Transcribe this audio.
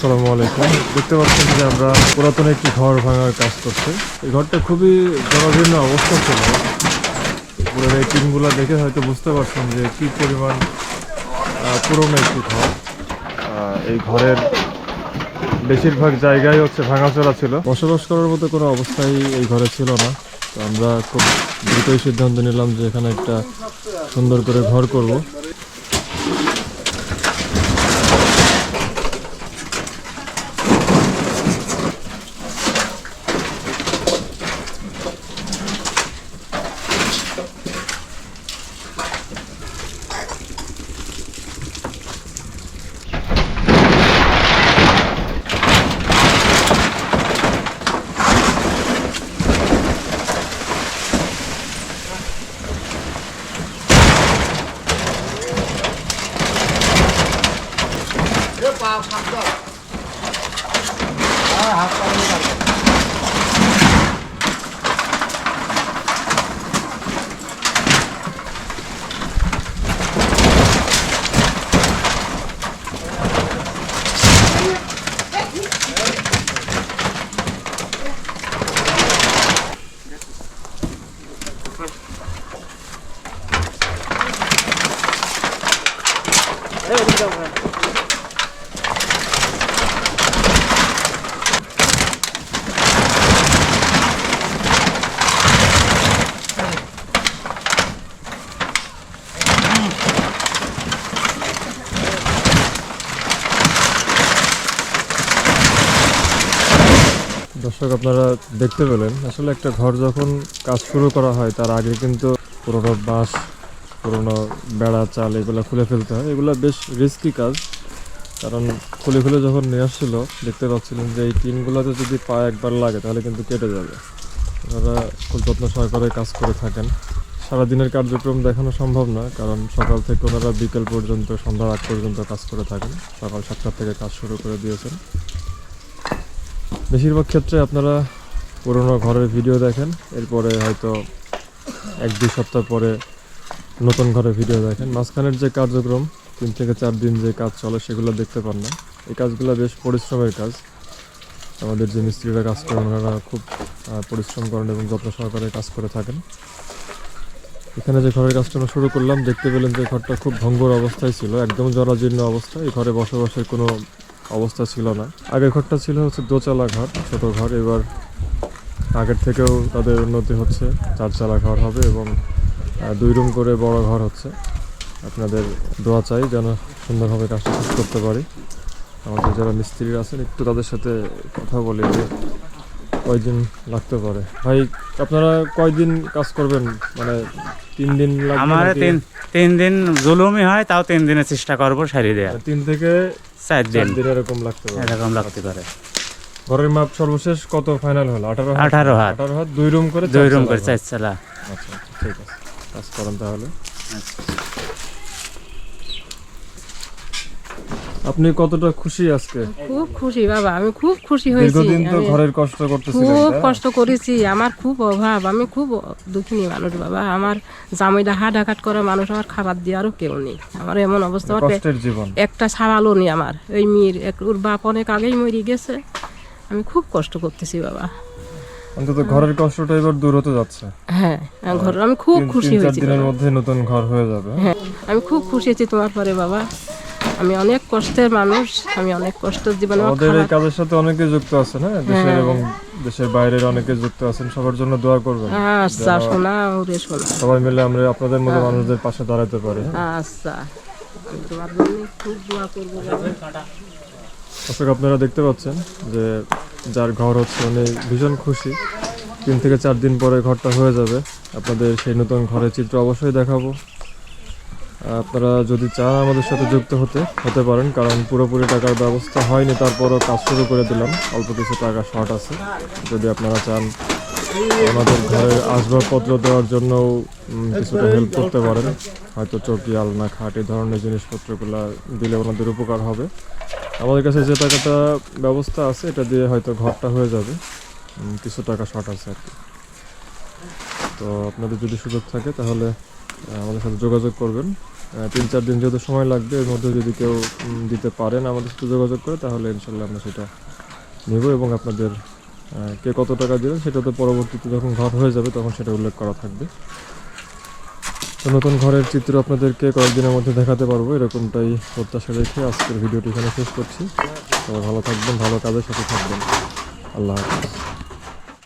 আসসালামু আলাইকুম। দেখতে পাচ্ছেন যে আমরা পুরাতন একটি ঘর ভাঙার কাজ করছি। এই ঘরটা খুবই জরাজীর্ণ অবস্থা ছিল। পুরো এই টিনগুলো দেখে হয়তো বুঝতে পারছেন যে কি পরিমাণ পুরনো একটি ঘর। এই ঘরের বেশিরভাগ জায়গায় হচ্ছে ভাঙাচোরা ছিল। বসবাস করার মতো কোনো অবস্থাই এই ঘরে ছিল না। তো আমরা খুব দ্রুতই সিদ্ধান্ত নিলাম যে এখানে একটা সুন্দর করে ঘর করব। 啊差不多了。啊好稍微等 দর্শক, আপনারা দেখতে পেলেন, আসলে একটা ঘর যখন কাজ শুরু করা হয়, তার আগে কিন্তু পুরোনো বাঁশ, পুরোনো বেড়া, চাল এগুলো খুলে ফেলতে হয়। এগুলো বেশ রিস্কি কাজ, কারণ খুলে খুলে যখন নিয়ে আসছিল, দেখতে পাচ্ছিলেন যে এই টিনগুলোতে যদি পা একবার লাগে, তাহলে কিন্তু কেটে যাবে। ওনারা খুব যত্ন সহকারে কাজ করে থাকেন। সারাদিনের কার্যক্রম দেখানো সম্ভব না, কারণ সকাল থেকে ওনারা বিকেল পর্যন্ত সন্ধ্যা আগ পর্যন্ত কাজ করে থাকেন। সকাল সাতটা থেকে কাজ শুরু করে দিয়েছেন। বেশিরভাগ ক্ষেত্রে আপনারা পুরোনো ঘরের ভিডিও দেখেন, এরপরে হয়তো এক, দুই সপ্তাহ পরে নতুন ঘরের ভিডিও দেখেন। মাঝখানের যে কার্যক্রম, তিন থেকে চার দিন যে কাজ চলে, সেগুলো দেখতে পান না। এই কাজগুলো বেশ পরিশ্রমের কাজ। আমাদের যে মিস্ত্রিরা কাজ করেন, ওনারা খুব পরিশ্রম করেন এবং যত্ন সহকারে কাজ করে থাকেন। এখানে যে ঘরের কাজটা আমরা শুরু করলাম, দেখতে পেলেন যে ঘরটা খুব ভঙ্গুর অবস্থায় ছিল, একদম জরাজীর্ণ অবস্থা। এই ঘরে বসবাসের কোনো অবস্থা ছিল না। আগের ঘরটা ছিল হচ্ছে দোচালা ঘর, ছোট ঘর। এবার আগের থেকেও তাদের উন্নতি হচ্ছে। চারচালা ঘর হবে এবং দুই রুম করে বড় ঘর হচ্ছে। আপনাদের দোয়া চাই যেন সুন্দরভাবে কাজটা শেষ করতে পারি। আমাদের যারা মিস্ত্রিরা আছেন, একটু তাদের সাথে কথা বলে যে কয়দিন লাগতে পারে? ভাই আপনারা কয়দিন কাজ করবেন? মানে তিন দিন লাগবে আমার তিন তিন দিন জুলুমি হয় তাও তিন দিনের চেষ্টা করব সারি দেওয়ার। তিন থেকে চার দিন। এরকম লাগতে পারে। এরকম লাগতে পারে। ঘরের মাপ সর্বশেষ কত ফাইনাল হলো? আঠারো? আঠারো হাত। আঠারো হাত দুই রুম করে দুই রুম করে। চার চালা। আচ্ছা ঠিক আছে। কাজ করেন তাহলে। আপনি কতটা খুশি আজকে? খুব খুশি বাবা আমি খুব খুশি হয়েছি। দীর্ঘদিন তো ঘরের কষ্ট করতেছিলেন খুব কষ্ট করেছি আমার খুব অভাব আমি খুব দুঃখিনী মানুষ বাবা। আমার জামাইটা হাট আঘাত করা মানুষ আমার খাবার দেওয়ারও কেউ নেই। আমার এমন অবস্থা কষ্টের জীবন। একটা ছাড়ালো নেই আমার। ওই মেয়ের এক- ওর বাপ অনেক আগেই মরে গেছে। আমি খুব কষ্ট করতেছি বাবা। অন্তত ঘরের কষ্টটা এবার দূর হতে যাচ্ছে। হ্যাঁ ঘর আমি খুব খুশি হয়েছি দিনের মধ্যে নতুন ঘর হয়ে যাবে। হ্যাঁ আমি খুব খুশি হয়েছি তোমার পরে বাবা। আমি অনেক কষ্টের মানুষ আমি অনেক কষ্ট জীবনে আমাদের এই কাজের সাথে অনেকে যুক্ত আছেন হ্যাঁ। দেশের এবং দেশের বাইরের অনেকে যুক্ত আছেন সবার জন্য দোয়া করবেন। আচ্ছা শোনা ওরে শোনা। সবাই মিলে আমরা আপনাদের মতো মানুষদের পাশে দাঁড়াতে পারি হ্যাঁ? আচ্ছা আমি তোমার জন্য খুব দোয়া করব দর্শক আপনারা দেখতে পাচ্ছেন যে যার ঘর হচ্ছে উনি ভীষণ খুশি। তিন থেকে চার দিন পরে ঘরটা হয়ে যাবে। আপনাদের সেই নতুন ঘরের চিত্র অবশ্যই দেখাবো। আপনারা যদি চান আমাদের সাথে যুক্ত হতে হতে পারেন, কারণ পুরোপুরি টাকার ব্যবস্থা হয়নি, তারপরও কাজ শুরু করে দিলাম। অল্প কিছু টাকা শর্ট আছে। যদি আপনারা চান আমাদের ঘরের আসবাবপত্র দেওয়ার জন্য কিছুটা হেল্প করতে পারেন। হয়তো চৌকি, আলনা, খাট, এই ধরনের জিনিসপত্রগুলো দিলে ওনাদের উপকার হবে। আমাদের কাছে যে টাকাটা ব্যবস্থা আছে, এটা দিয়ে হয়তো ঘরটা হয়ে যাবে। কিছু টাকা শর্ট আছে আর কি। তো আপনাদের যদি সুযোগ থাকে, তাহলে আমাদের সাথে যোগাযোগ করবেন। তিন, চার দিন যেহেতু সময় লাগবে, এর মধ্যে যদি কেউ দিতে পারেন আমাদের সাথে যোগাযোগ করে, তাহলে ইনশাল্লাহ আমরা সেটা নেব এবং আপনাদের কে কত টাকা দেবেন সেটা তো পরবর্তীতে যখন ঘর হয়ে যাবে তখন সেটা উল্লেখ করা থাকবে। তো নতুন ঘরের চিত্র আপনাদেরকে কয়েকদিনের মধ্যে দেখাতে পারব, এরকমটাই প্রত্যাশা রেখে আজকের ভিডিওটি এখানে শেষ করছি। সবাই ভালো থাকবেন, ভালো কাজের সাথে থাকবেন। আল্লাহ হাফিজ।